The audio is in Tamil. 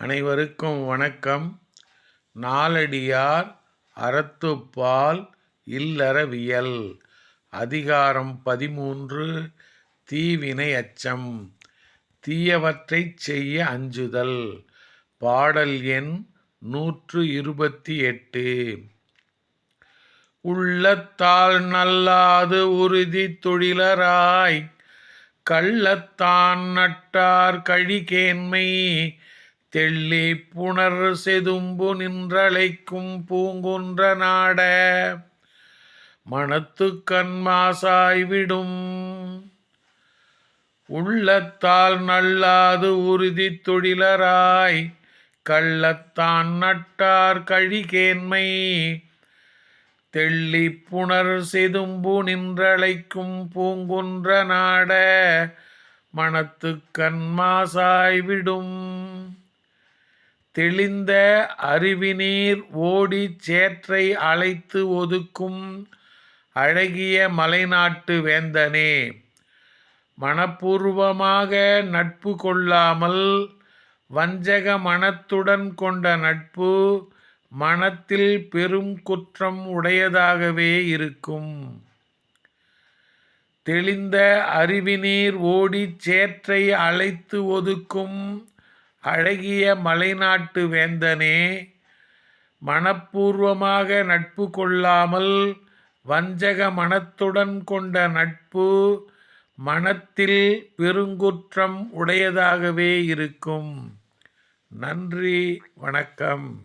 அனைவருக்கும் வணக்கம். நாலடியார் அறத்துப்பால் இல்லறவியல். அதிகாரம் பதிமூன்று தீவினை அச்சம். தீயவற்றைச் செய்ய அஞ்சுதல். பாடல் எண் நூற்று இருபத்தி எட்டு. உள்ளத்தால் நல்லாது உறுதி தொழிலராய். கள்ளத்தான் நட்டார் கழிகேன்மை தெள்ளி புணர் செதும்பு நின்றழைக்கும் பூங்குன்ற நாட மனத்து கண்மாசாய்விடும் உள்ளத்தால் நல்லாது உறுதி தொழிலராய் கள்ளத்தான் நட்டார் கழிகேன்மை தெள்ளி புணர் செதும்பு நின்றழைக்கும் பூங்குன்ற நாட மனத்து கண்மாசாய்விடும் தெளிந்த அருவிநீர் ஓடிச் சேற்றை அழைத்து ஒதுக்கும் அழகிய மலைநாட்டு வேந்தனே. மனப்பூர்வமாக நட்பு கொள்ளாமல் வஞ்சக மனத்துடன் கொண்ட நட்பு மனத்தில் பெரும் குற்றம் உடையதாகவே இருக்கும். தெளிந்த அருவிநீர் ஓடிச் சேற்றை அழைத்து ஒதுக்கும் அழகிய மலைநாட்டு வேந்தனே மனப்பூர்வமாக நட்பு கொள்ளாமல் வஞ்சக மனத்துடன் கொண்ட நட்பு மனத்தில் பெருங்குற்றம் உடையதாகவே இருக்கும். நன்றி வணக்கம்.